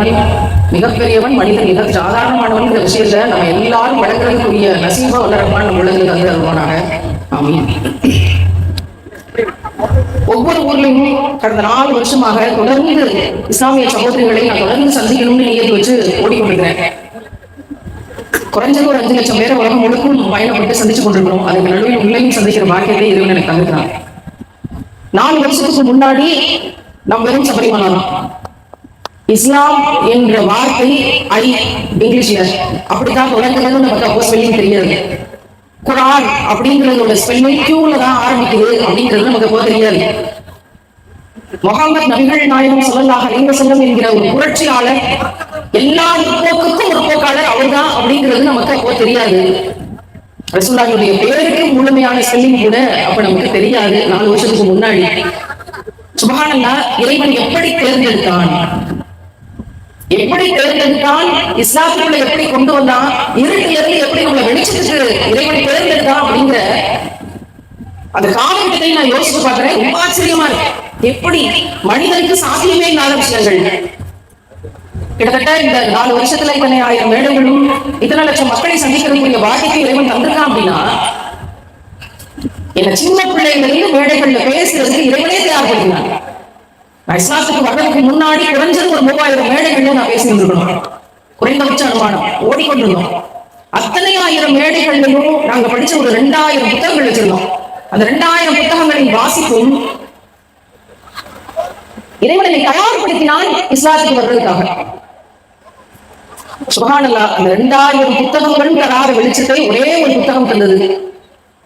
இறைவன் மிகப்பெரியவன் மனிதன் மிக சாதாரணமானவன் விஷயத்துல நம்ம எல்லாரும் வழங்குறதுக்குரிய நசீபா வளரமான நம்ம உலகில் வந்து அருவானாக ஆமீன். ஒவ்வொரு ஊர்லயும் கடந்த நாலு வருஷமாக தொடர்ந்து இஸ்லாமிய சகோதரிகளை நான் தொடர்ந்து சந்திக்கணும்னு நியதி வச்சு ஓடிக்கொண்டிருக்கிறேன். குறைஞ்சது ஒரு அஞ்சு லட்சம் பேரை உலகம் முழுக்கும் பயணப்பட்டு சந்திச்சு கொண்டிருக்கிறோம். அதுக்கு நடுவில் உள்ளையும் சந்திக்கிற பாக்கியத்தை இறைவன் எனக்கு தந்துக்கிறான் நாலு வருஷத்துக்கு முன்னாடி நம்ம வெறும் சபரிமலை தான். இஸ்லாம் என்ற வார்த்தை ஐ இங்கிலீஷ்ல. அப்படித்தான் தொடங்குறது நமக்கு அப்போ ஸ்பெல்லிங் தெரியாது. குரான் அப்படிங்கறதோட ஸ்பெல்லிங் கியூல தான் ஆரம்பிக்குது அப்படிங்கிறது நமக்கு அப்போ தெரியாது. முகமது நபிகள் நாயகம் சொல்லலாக அலைஹி செல்லம் என்கிற ஒரு புரட்சியாளர் எல்லா போக்குக்கும் ஒரு போக்காளர் அவர்தான் அப்படிங்கிறது நமக்கு அப்போ தெரியாது. ரசூல்லாவுடைய பேருக்கு முழுமையான ஸ்பெல்லிங் கூட அப்ப நமக்கு தெரியாது. நாலு வருஷத்துக்கு முன்னாடி. சுபஹானல்லா இறைவன் எப்படி தேர்ந்தெடுத்தான்? எப்படி தேர்ந்தெடுத்தான் இஸ்லாத்துக்குள்ள எப்படி கொண்டு வந்தான் இருட்டுல இருந்து எப்படி உங்களை வெளிச்சத்துக்கு இறைவன் தேர்ந்தெடுத்தான் அப்படிங்கிற அந்த காலகட்டத்தை நான் யோசிச்சு பாக்குறேன் ரொம்ப ஆச்சரியமா இருக்கு. எப்படி மனிதனுக்கு சாத்தியமே இல்லாத விஷயங்கள். கிட்டத்தட்ட இந்த நாலு வருஷத்துல இத்தனை ஆயிரம் மேடங்களும் இத்தனை லட்சம் மக்களை சந்திக்கிறதுக்குரிய வாய்ப்பை இறைவன் தந்திருக்கான் அப்படின்னா என்ன சின்ன பிள்ளைகளில் மேடைகள்ல பேசுறதுக்கு இறைவனே தயார்படுத்தினாங்க நான் வர்றதுக்கு முன்னாடி குறைஞ்சது ஒரு மூவாயிரம் மேடைகள்ல நான் பேசிட்டு இருக்கணும் குறைந்தபட்ச அனுமானம். ஓடிக்கொண்டிருந்தோம். அத்தனை ஆயிரம் மேடைகளிலும் நாங்க படிச்ச ஒரு ரெண்டாயிரம் புத்தகங்கள் வச்சிருந்தோம். அந்த ரெண்டாயிரம் புத்தகங்களின் வாசிப்பும் இறைவனை தயார்படுத்தினான் இஸ்லாத்துக்கு வர்றதுக்காக. சுகானல்லா அந்த ரெண்டாயிரம் புத்தகங்கள் தராத வெளிச்சத்தை ஒரே ஒரு புத்தகம் தந்தது.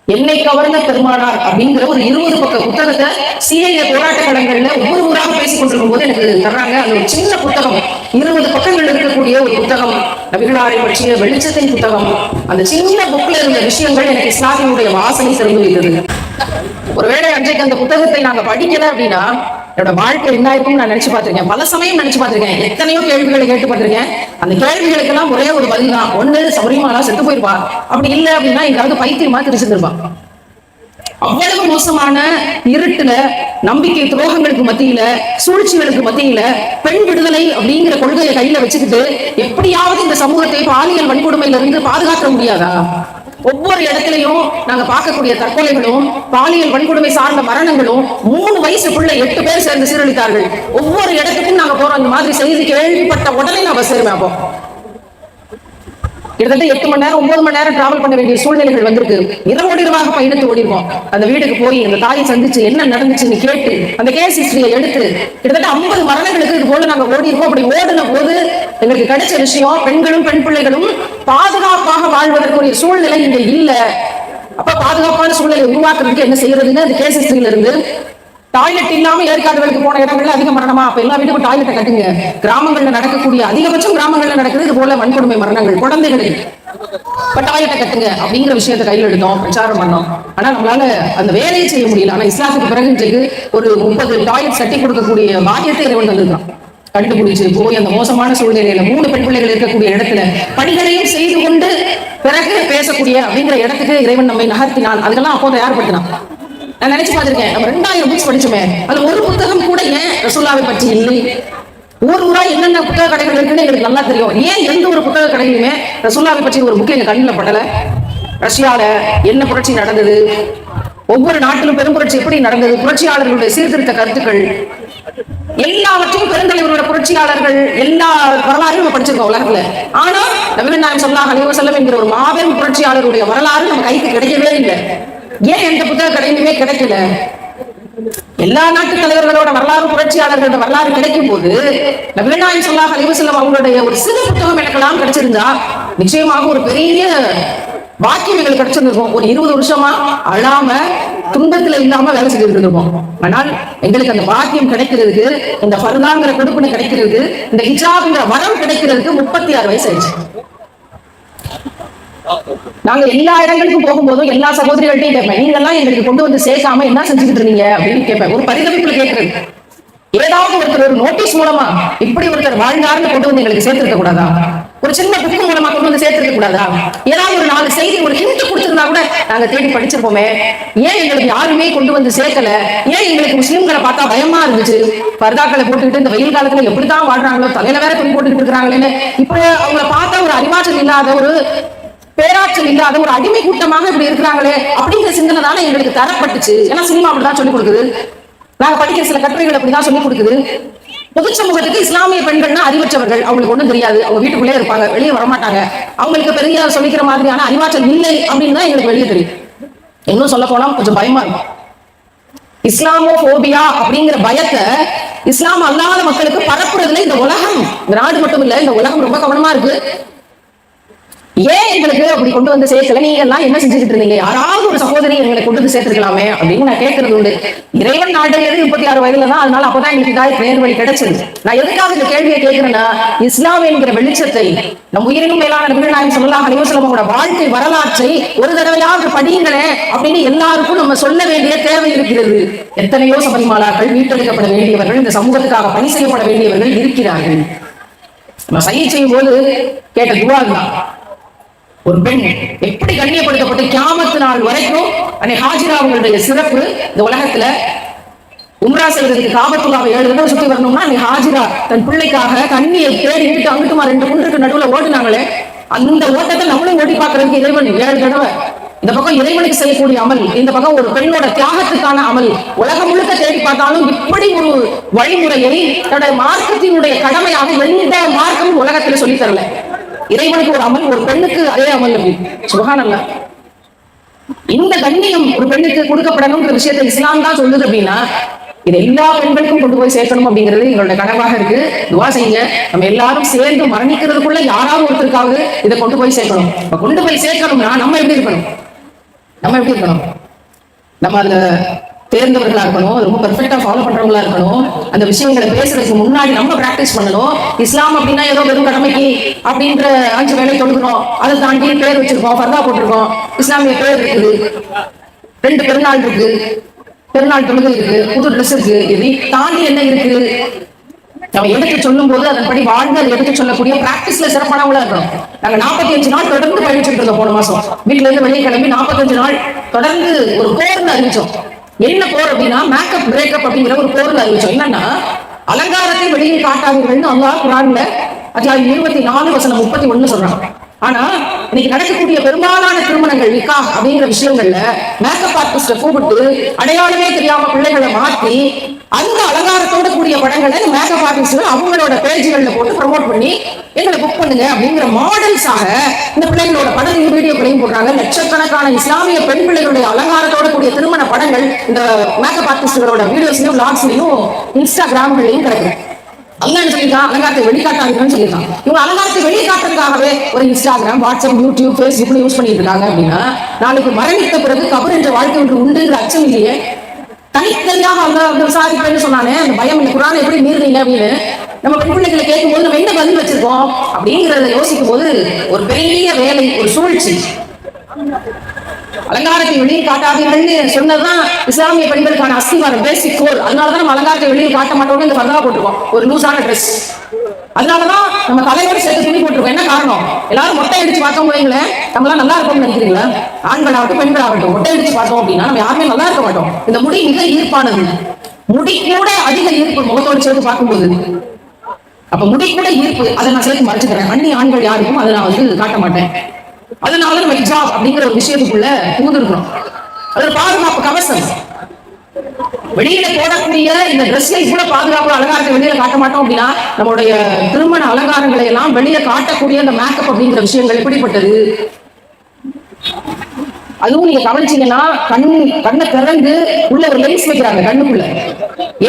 என்னை கவர்ந்த பெருமானார் அப்படிங்கிற ஒரு இருபது பக்க புத்தகத்தை சிஐஏ போராட்ட களங்கள்ல ஒவ்வொரு ஊராக பேசிக் கொண்டிருக்கும் போது எனக்கு தர்றாங்க. அந்த ஒரு சின்ன புத்தகம். இருபது பக்கங்கள் இருக்கக்கூடிய ஒரு புத்தகம். நபிகளாரை பற்றிய வெளிச்சத்தின் புத்தகம். அந்த சின்ன புக்ல இருந்த விஷயங்கள் எனக்கு இஸ்லாமியுடைய வாசனை சிறந்து வைத்தது ஒருவேளை அன்றைக்கு அந்த புத்தகத்தை நாங்க படிக்கல அப்படின்னா என்னோட வாழ்க்கை என்ன இருக்கும்னு நான் நினைச்சு பார்த்திருக்கேன். பல சமயம் நினைச்சு பார்த்திருக்கேன். எத்தனையோ கேள்விகளை கேட்டு பார்த்திருக்கேன். அந்த கேள்விகளுக்கெல்லாம் ஒரே ஒரு பதில் தான். ஒண்ணு சபரிமாலா செத்து போயிருப்பா. அப்படி இல்லை அப்படின்னா எங்காவது பைத்தியமா திருச்சிருந்திருப்பா அவ்வளவு மோசமான இருட்டுல நம்பிக்கை துரோகங்களுக்கு மத்தியில சூழ்ச்சிகளுக்கு மத்தியில பெண் விடுதலை அப்படிங்கிற கொள்கையை கையில வச்சுக்கிட்டு எப்படியாவது இந்த சமூகத்தை பாலியல் வன்கொடுமையில இருந்து பாதுகாக்க முடியாதா? ஒவ்வொரு இடத்துலயும் நாங்க பார்க்கக்கூடிய தற்கொலைகளும் பாலியல் வன்கொடுமை சார்ந்த மரணங்களும் மூணு வயசுக்குள்ள எட்டு பேர் சேர்ந்து சீரழித்தார்கள். ஒவ்வொரு இடத்துக்கும் நாங்க போறோம். இந்த மாதிரி செய்தி கேள்விப்பட்ட உடனே நான் சேருவேன் அப்போ. கிட்டத்தட்ட எட்டு மணி நேரம் ஒன்பது மணி நேரம் டிராவல் பண்ண வேண்டிய சூழ்நிலைகள் வந்திருக்கு. இரவோடு இரவாக பயணத்து ஓடிருக்கோம். அந்த வீட்டுக்கு போய் அந்த தாயை சந்திச்சு என்ன நடந்துச்சுன்னு கேட்டு அந்த கேஸ் ஹிஸ்டரியை எடுத்து கிட்டத்தட்ட ஐம்பது மரணங்களுக்கு இது போல நாங்க ஓடி இருக்கோம் அப்படி ஓடின போது எங்களுக்கு கிடைச்ச விஷயம் பெண்களும் பெண் பிள்ளைகளும் பாதுகாப்பாக வாழ்வதற்குரிய சூழ்நிலை இங்க இல்ல. அப்ப பாதுகாப்பான சூழ்நிலை உருவாக்குறதுக்கு என்ன செய்யறதுன்னு அந்த கேஸ் ஹிஸ்டரியில இருந்து டாய்லெட் இல்லாம ஏற்காடுகளுக்கு போன இடங்கள்ல அதிக மரணமா? அப்ப எல்லா வீட்டுக்கும் டாய்லெட்டை கட்டுங்க. கிராமங்கள்ல நடக்கக்கூடிய அதிகபட்சம் கிராமங்கள்ல நடக்கிறது இது போல வன்கொடுமை மரணங்கள் குழந்தைகளுக்கு இப்ப டாய்லெட்டை கட்டுங்க அப்படிங்கிற விஷயத்தை கையில் எடுத்தோம் பிரச்சாரம் பண்ணோம். ஆனா நம்மளால அந்த வேலையை செய்ய முடியல. ஆனா இஸ்லாத்துக்கு பிறகு இன்றைக்கு ஒரு முப்பது டாய்லெட் சட்டி கொடுக்கக்கூடிய பாக்கியத்தை இறைவன் தந்திருக்கான். கண்டுபிடிச்சு போய் அந்த மோசமான சூழ்நிலையில மூணு பெண் பிள்ளைகள் இருக்கக்கூடிய இடத்துல பணிகளையும் செய்து கொண்டு பிறகு பேசக்கூடிய அப்படிங்கிற இடத்துக்கு இறைவன் நம்மை நகர்த்தினான். அதுக்கெல்லாம் அப்போ தயார்படுத்தினான் நான் நினைச்சு பார்த்திருக்கேன். நம்ம ரெண்டாயிரம் புக்ஸ் படிச்சோமே. அதுல ஒரு புத்தகம் கூட ஏன் ரசூல்லாவை பற்றி இல்லை? ஊர் ஊரா என்னென்ன புத்தக கடைகள் இருக்குன்னு எங்களுக்கு நல்லா தெரியும். ஏன் எந்த ஒரு புத்தக கடையிலுமே ரசூல்லாவை பற்றி ஒரு புக் எங்க கண்ணில் படல? ரஷ்யால என்ன புரட்சி நடந்தது? ஒவ்வொரு நாட்டிலும் பெரும் புரட்சி எப்படி நடந்தது? புரட்சியாளர்களுடைய சீர்திருத்த கருத்துக்கள். எல்லாவற்றையும் பெருந்தலைவரோட புரட்சியாளர்கள் எல்லா வரலாறும் நம்ம படிச்சிருக்கோம் உலகத்துல. ஆனா நவீன நாயம் சொல்லா அலைவ செல்லம் என்கிற ஒரு மாபெரும் புரட்சியாளருடைய வரலாறு நம்ம கைக்கு கிடைக்கவே இல்லை. ஏன் எந்த புத்தக கடையிலுமே கிடைக்கல? எல்லா நாட்டு தலைவர்களோட வரலாறு புரட்சியாளர்களோட வரலாறு கிடைக்கும் போது நபிகள் நாயம் சொல்லா அலைவ அவங்களுடைய ஒரு சிறு புத்தகம் எனக்கெல்லாம் கிடைச்சிருந்தா நிச்சயமாக ஒரு பெரிய பாக்கியம் எங்களுக்கு கிடைச்சிருந்திருக்கும். ஒரு இருபது வருஷமா அழாம துன்பத்துல இல்லாம வேலை செஞ்சுட்டு இருந்திருக்கோம் ஆனால் எங்களுக்கு அந்த பாக்கியம் கிடைக்கிறதுக்கு இந்த பருதாங்கிற கொடுப்புன்னு கிடைக்கிறதுக்கு இந்த ஹிஜாப்ங்கிற வரம் கிடைக்கிறதுக்கு முப்பத்தி ஆறு வயசு ஆயிடுச்சு. நாங்க எல்லா இடங்களுக்கும் போகும்போதும் எல்லா சகோதரிகள்ட்டையும் கேட்பேன். நீங்க எல்லாம் எங்களுக்கு கொண்டு வந்து சேர்க்காம என்ன செஞ்சுக்கிட்டு இருந்தீங்க அப்படின்னு கேட்பேன். ஒரு பரிதவிப்புல கேட்கறது. ஏதாவது ஒருத்தர் ஒரு நோட்டீஸ் மூலமா இப்படி ஒருத்தர் வாழ்ந்தாருன்னு கொண்டு வந்து எங்களுக்கு சேர்த்திருக்க கூடாதா? ஒரு சின்ன புக்கு மூலமா கொண்டு வந்து சேர்த்திருக்க கூடாதா? ஏதாவது ஒரு நாலு செய்தி ஒரு ஹிண்ட் கொடுத்திருந்தா கூட நாங்க தேடி படிச்சிருப்போமே. ஏன் எங்களுக்கு யாருமே கொண்டு வந்து சேர்க்கல? ஏன் எங்களுக்கு முஸ்லிம்களை பார்த்தா பயமா இருந்துச்சு? பர்தாக்களை போட்டுக்கிட்டு இந்த வெயில் காலத்துல எப்படிதான் வாழ்றாங்களோ தலையில வேற துணி போட்டுக்கிட்டு இருக்கிறாங்களேன்னு. இப்ப அவங்கள பார்த்தா ஒரு அறிவாற்றல் இல்லாத ஒரு பேராற்றல் இல்லாத ஒரு அடிமை கூட்டமாக இப்படி இருக்கிறாங்களே அப்படிங்கிற சிந்தனை தானே எங்களுக்கு தரப்பட்டுச்சு. ஏன்னா சினிமா அப்படிதான் சொல்லிக் கொடுக்குது. நாங்க படிக்கிற சில கட்டுரைகள் அப்படிதான் சொல்லிக் கொடுக்குது. பொது சமூகத்துக்கு இஸ்லாமிய பெண்கள்னா அறிவற்றவர்கள். அவங்களுக்கு ஒண்ணும் தெரியாது. அவங்க வீட்டுக்குள்ளே இருப்பாங்க. வெளியே வரமாட்டாங்க. அவங்களுக்கு பெரிய சொல்லிக்கிற மாதிரியான அறிவாற்றல் இல்லை அப்படின்னு தான் எங்களுக்கு வெளியே தெரியும். இன்னும் சொல்ல போனா கொஞ்சம் பயமா இருக்கும். இஸ்லாமோபோபியா அப்படிங்கிற பயத்தை இஸ்லாம் அல்லாத மக்களுக்கு பரப்புறதுல இந்த உலகம். இந்த நாடு மட்டும் இல்ல இந்த உலகம் ரொம்ப கவனமா இருக்கு. ஏன் எங்களுக்கு அப்படி கொண்டு வந்து சேர்க்கல? நீங்க எல்லாம் என்ன செஞ்சுட்டு இருந்தீங்க? யாராவது ஒரு சகோதரி எங்களை கொண்டு வந்து சேர்த்துக்கலாமே அப்படின்னு நான் கேட்கறது உண்டு. இறைவன் நாடுறது முப்பத்தி ஆறு வயதுல தான் அதனால அப்பதான் எங்களுக்கு இதாக பேர் வழி கிடைச்சது. நான் எதுக்காக இந்த கேள்வியை கேட்கிறேன்னா இஸ்லாம் என்கிற வெளிச்சத்தை நம் உயிரினும் மேலான நபிகள் நாயகம் சொல்லலாம் அலிவசலமோட வாழ்க்கை வரலாற்றை ஒரு தடவையாவது படியுங்களே அப்படின்னு எல்லாருக்கும் நம்ம சொல்ல வேண்டிய தேவை இருக்கிறது. எத்தனையோ சபரிமாலாக்கள் வீட்டெடுக்கப்பட வேண்டியவர்கள் இந்த சமூகத்துக்காக பணி செய்யப்பட வேண்டியவர்கள் இருக்கிறார்கள். நம்ம சையை செய்யும் போது கேட்ட துவா தான் ஒரு பெண் எப்படி கண்ணியப்படுத்தப்பட்டு கியாமத்து நாள் வரைக்கும் அன்னை ஹாஜிரா அவங்களுடைய சிறப்பு இந்த உலகத்துல உம்ரா செய்வதற்கு காபத்துலாவை ஏழு தடவை சுத்தி வரணும்னா அன்னை ஹாஜிரா தன் பிள்ளைக்காக கண்ணியை தேடி இங்கிட்டு அங்கிட்டுமா ரெண்டு குன்றுக்கு நடுவுல ஓடுனாங்களே அந்த ஓட்டத்தை நம்மளும் ஓடி பார்க்கறதுக்கு இறைவன் ஏழு தடவை. இந்த பக்கம் இறைவனுக்கு செய்யக்கூடிய அமல் இந்த பக்கம் ஒரு பெண்ணோட தியாகத்துக்கான அமல் உலகம் முழுக்க தேடி பார்த்தாலும் இப்படி ஒரு வழிமுறையை தன்னுடைய மார்க்கத்தினுடைய கடமையாக எந்த மார்க்கமும் உலகத்துல சொல்லி தரல. இறைவனுக்கு ஒரு அமல் ஒரு பெண்ணுக்கு அதே அமல் சுகானல்ல இந்த கண்ணியம் ஒரு பெண்ணுக்கு கொடுக்கப்படணுங்கிற விஷயத்தை இஸ்லாம் தான் சொல்லுது அப்படின்னா இது எல்லா பெண்களுக்கும் கொண்டு போய் சேர்க்கணும் அப்படிங்கிறது எங்களோட கனவாக இருக்கு. துவா செய்யுங்க. நம்ம எல்லாரும் சேர்ந்து மரணிக்கிறதுக்குள்ள யாராவது ஒருத்தருக்காவது இதை கொண்டு போய் சேர்க்கணும். இப்ப கொண்டு போய் சேர்க்கணும்னா நம்ம எப்படி இருக்கணும்? நம்ம எப்படி இருக்கணும்? நம்ம அதுல தேர்ந்தவர்களா இருக்கணும் ரொம்ப பெர்ஃபெக்டா ஃபாலோ பண்றவங்களா இருக்கணும் அந்த விஷயங்களை பேசுறதுக்கு முன்னாடி நம்ம பிராக்டிஸ் பண்ணணும். இஸ்லாம் அப்படின்னா ஏதோ வெறும் கடமைக்கு அப்படின்ற அஞ்சு வேலை தொழுகிறோம். அதை தாண்டி பேர் வச்சிருக்கோம் ஃபர்தா போட்டிருக்கோம். இஸ்லாமிய பேர் இருக்குது. ரெண்டு பெருநாள் இருக்கு. பெருநாள் தொழுகை இருக்கு. புது ட்ரெஸ் இருக்கு. இதை தாண்டி என்ன இருக்கு? நம்ம எடுத்து சொல்லும் போது அதன்படி வாழ்ந்து அதை எடுத்து சொல்லக்கூடிய பிராக்டிஸ்ல சிறப்பானவங்களா இருக்கணும். நாங்க நாற்பத்தி அஞ்சு நாள் தொடர்ந்து பயணிச்சுட்டு இருந்தோம் போன மாசம். வீட்டுல இருந்து வெளியே கிளம்பி நாற்பத்தஞ்சு நாள் தொடர்ந்து ஒரு கோர்னு அறிவிச்சோம். என்ன போர் அப்படின்னா மேக்கப் பிரேக்கப் அப்படிங்கிற ஒரு போர்ல அறிவிச்சோம் என்னன்னா அலங்காரத்தை வெளியே காட்டாதீர்கள்னு அல்லாஹ் குரான்ல அத்தியாயம் இருபத்தி நாலு வசனம் முப்பத்தி ஒண்ணு சொல்றாங்க ஆனா இன்னைக்கு நடக்கக்கூடிய பெரும்பாலான திருமணங்கள் நிக்கா அப்படிங்கிற விஷயங்கள்ல மேக்கப் ஆர்டிஸ்ட கூப்பிட்டு அடையாளமே தெரியாம பிள்ளைகளை மாத்தி அந்த அலங்காரத்தோட கூடிய படங்களை மேக்கப் ஆர்டிஸ்ட்கள் அவங்களோட பேஜ்கள்ல போட்டு ப்ரமோட் பண்ணி எங்களை புக் பண்ணுங்க அப்படிங்கிற மாடல்ஸாக இந்த பிள்ளைகளோட படத்தையும் வீடியோக்களையும் போடுறாங்க. லட்சக்கணக்கான இஸ்லாமிய பெண் பிள்ளைகளுடைய அலங்காரத்தோட கூடிய திருமண படங்கள் இந்த மேக்கப் ஆர்டிஸ்டுகளோட வீடியோஸ்லயும் லாக்ஸ்லயும் இன்ஸ்டாகிராம்களையும் கிடக்குது அல்லாஹ் சொல்லியிருக்கான் அலங்காரத்தை வெளிக்காட்டாதீங்கன்னு சொல்லியிருக்கான் இவங்க அலங்காரத்தை வெளிக்காட்டுறதுக்காகவே ஒரு இன்ஸ்டாகிராம் வாட்ஸ்அப் யூடியூப் ஃபேஸ்புக்ல யூஸ் பண்ணிட்டு இருக்காங்க அப்படின்னா நாளைக்கு மரணித்த பிறகு கபர் என்ற வாழ்க்கை ஒன்று உண்டுங்கிற அச்சம் இல்லையே. தனித்தனியாக அவங்க வந்து விசாரிப்பேன்னு சொன்னானே அந்த பயம் இந்த குரானை எப்படி மீறுறீங்க அப்படின்னு. நம்ம பெண் பிள்ளைகளை கேட்கும்போது நம்ம என்ன பதில் வச்சிருக்கோம் அப்படிங்கிறத யோசிக்கும் போது ஒரு பெரிய வேலை ஒரு சூழ்ச்சி. அலங்காரத்தை வெளியில் காட்டாதீர்கள்னு சொன்னதுதான் இஸ்லாமிய பெண்களுக்கான அஸ்திவாரம் பேசிக் கோல் அதனாலதான் நம்ம அலங்காரத்தை வெளியில் காட்ட மாட்டோம்னு இந்த பரதா போட்டிருக்கோம். ஒரு லூசான ட்ரெஸ் அதனாலதான் நம்ம தலைவர் சேர்த்து துணி போட்டிருக்கோம். என்ன காரணம்? எல்லாரும் மொட்டை அடிச்சு பார்த்தோம் வைங்களேன். நம்மளாம் நல்லா இருக்கோம்னு நினைக்கிறீங்களா? ஆண்களாகட்டும் பெண்களாகட்டும் மொட்டை அடிச்சு பார்த்தோம் அப்படின்னா நம்ம யாருமே நல்லா இருக்க மாட்டோம். இந்த முடி மிக ஈர்ப்பானது. முடி கூட அதிக ஈர்ப்பு முகத்தோடு சேர்த்து பார்க்கும்போது. அப்ப முடி கூட ஈர்ப்பு அதை நான் சேர்த்து மறைச்சுக்கிறேன் அன்னி ஆண்கள் யாருக்கும் அதை நான் வந்து காட்ட மாட்டேன். அதனால நம்ம ஹிஜாப் அப்படிங்கிற ஒரு விஷயத்துக்குள்ள புகுந்திருக்கிறோம் அது ஒரு பாதுகாப்பு கவசம். வெளியில போடக்கூடிய இந்த ட்ரெஸ்ல இவ்வளவு பாதுகாப்பு அலங்காரத்தை வெளியில காட்ட மாட்டோம் அப்படின்னா நம்மளுடைய திருமண அலங்காரங்களை எல்லாம் வெளியில காட்டக்கூடிய அந்த மேக்கப் அப்படிங்கிற விஷயங்கள் எப்படிப்பட்டது? அதுவும் நீங்க கவனிச்சீங்கன்னா கண் கண்ணை திறந்து உள்ள ஒரு லென்ஸ் வைக்கிறாங்க கண்ணுக்குள்ள.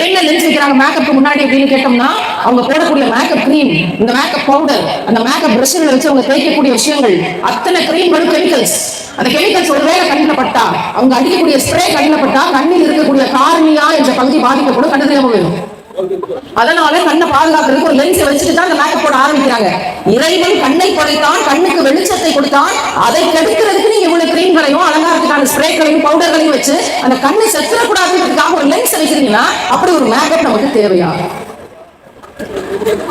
என்ன லென்ஸ் வைக்கிறாங்க மேக்கப்புக்கு முன்னாடி அப்படின்னு கேட்டோம்னா அவங்க போடக்கூடிய மேக்கப் கிரீம் இந்த மேக்கப் பவுடர் அந்த மேக்கப் பிரஷ்களை வச்சு அவங்க தேய்க்கக்கூடிய விஷயங்கள் அத்தனை கிரீம்களும் கெமிக்கல்ஸ் அந்த கெமிக்கல்ஸ் ஒருவேளை கண்ணில் பட்டா அவங்க அடிக்கக்கூடிய ஸ்ப்ரே கண்ணில் பட்டா கண்ணில் இருக்கக்கூடிய கார்னியா என்ற பகுதி பாதிக்கப்படும் கண்டு தெரியாம போயிடும். அதனால கண்ணை பாதுகாக்கிறதுக்கு ஒரு லென்ஸ் வச்சுட்டு தான் அந்த மேக்கப் போட ஆரம்பிக்கிறாங்க. இறைவன் கண்ணை படைத்தான் கண்ணுக்கு வெளிச்சத்தை கொடுத்தான். அதை கெடுக்கிறதுக்கு நீங்க இவ்வளவு கிரீம்களையும் அலங்காரத்துக்கான ஸ்ப்ரேக்களையும் பவுடர்களையும் வச்சு அந்த கண்ணை செத்துறக்கூடாதுன்றதுக்காக ஒரு லென்ஸ் வைக்கிறீங்கன்னா அப்படி ஒரு மேக்கப் நமக்கு தேவையா?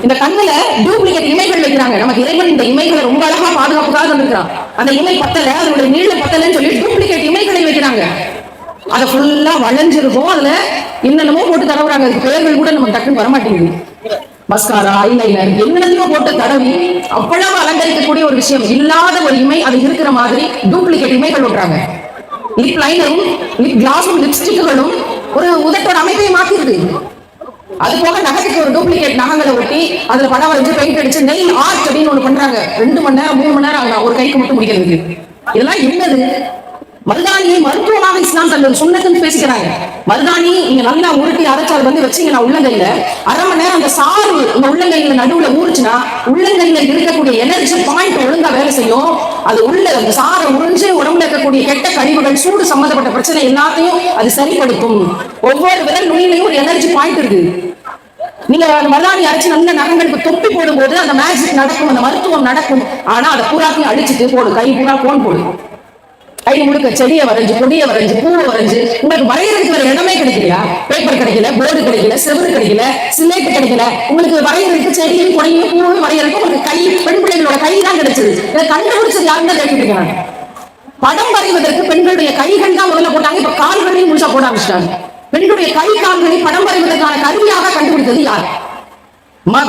இந்த கண்ணுல டூப்ளிகேட் இமைகள் வைக்கிறாங்க. நமக்கு இறைவன் இந்த இமைகளை ரொம்ப அழகா பாதுகாப்புக்காக இருக்கிறான் அந்த இமை பத்தல அதனுடைய நீள பத்தலன்னு சொல்லி டூப்ளிகேட் இமைகளை வைக்கிறாங்க. அதை ஃபுல்லா வளைஞ்சிருக்கும். அதுல என்னென்னமோ போட்டு தடவுறாங்க. அதுக்கு பெயர்கள் கூட நமக்கு டக்குன்னு வரமாட்டேங்குது. மஸ்காரா ஐலைனர் என்னென்னமோ போட்டு தடவி அவ்வளவு அலங்கரிக்கக்கூடிய ஒரு விஷயம். இல்லாத ஒரு இமை அது இருக்கிற மாதிரி டூப்ளிகேட் இமைகள் விடுறாங்க லிப் லைனரும் லிப் கிளாஸும் லிப்ஸ்டிக்குகளும் ஒரு உதட்டோட அமைப்பை மாத்திருது அது போக நகைக்கு ஒரு டூப்ளிகேட் நகங்களை ஒட்டி அதுல படம் வரைஞ்சு பெயிண்ட் அடிச்சு நெய் ஆர்ட் அப்படின்னு ஒண்ணு பண்றாங்க. ரெண்டு மணி நேரம் மூணு மணி நேரம் ஆகலாம் ஒரு கைக்கு மட்டும் முடிக்கிறது இதெல்லாம் என்னது? மருதாணியை மருத்துவமாக இஸ்லாம் தங்கள் சொன்னதுன்னு பேசிக்கிறாங்க. மருதாணி நீங்க நல்லா உருட்டி அரைச்சால் வந்து வச்சீங்கன்னா உள்ளங்கையில அரை மணி நேரம் அந்த சாறு உங்க உள்ளங்கையில நடுவுல ஊறுச்சுன்னா உள்ளங்கையில இருக்கக்கூடிய எனர்ஜி பாயிண்ட் ஒழுங்கா வேலை செய்யும். அது உள்ள அந்த சாரை உறிஞ்சு உடம்புல இருக்கக்கூடிய கெட்ட கழிவுகள் சூடு சம்பந்தப்பட்ட பிரச்சனை எல்லாத்தையும் அது சரிப்படுத்தும். ஒவ்வொரு விரல் நுனியிலையும் ஒரு எனர்ஜி பாயிண்ட் இருக்கு. நீங்க அந்த மருதாணி அரைச்சு நல்ல நகங்களுக்கு தொப்பி போடும்போது அந்த மேஜிக் நடக்கும் அந்த மருத்துவம் நடக்கும். ஆனா அதை பூராத்தையும் அடிச்சுட்டு போடு கை பூரா போன் போடும் கை முழுக்க செடியை வரைஞ்சு கொடியை வரைஞ்சு பூவை வரைஞ்சு உங்களுக்கு வரையறதுக்கு வேற இடமே கிடைக்கலையா? பேப்பர் கிடைக்கல போர்டு கிடைக்கல செவரு கிடைக்கல சிலைப்பு கிடைக்கல. உங்களுக்கு வரையறதுக்கு செடியும் கொடியும் பூவும் வரையறதுக்கு உங்களுக்கு கை பெண் பிள்ளைகளோட கை தான் கிடைச்சது. இதை கண்டுபிடிச்சது யாருன்னு தான் கேட்டுட்டு படம் வரைவதற்கு பெண்களுடைய கைகள் தான் முதல்ல போட்டாங்க இப்ப கால்களையும் முழுசா போட ஆரம்பிச்சிட்டாங்க. பெண்களுடைய கை கால்களை படம் வரைவதற்கான கருவியாக கண்டுபிடித்தது யார்? ம-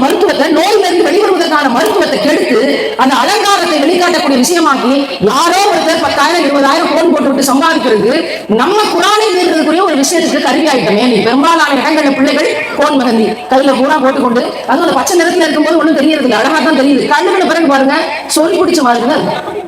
மருத்துவத்தை நோயிலிருந்து வெளிவருவதற்கான மருத்துவத்தை கெடுத்து அந்த அலங்காரத்தை வெளிக்காட்டக்கூடிய விஷயமாக்கி யாரோ ஒருத்தர் பத்தாயிரம் இருபதாயிரம் போன் போட்டு விட்டு சம்பாதிக்கிறது. நம்ம குரானை மீறதுக்குரிய ஒரு விஷயத்துக்கு கருவி ஆயிட்டோமே நீ பெரும்பாலான இடங்கள்ல பிள்ளைகள் போன் மகந்தி. கையில பூரா போட்டுக்கொண்டு அதுவும் அந்த பச்சை நிறத்துல இருக்கும்போது ஒன்றும் தெரியறது இல்லை அழகா தான் தெரியுது. கண்ணுக்கு பிறகு பாருங்க சொல்லி பிடிச்ச மாதிரி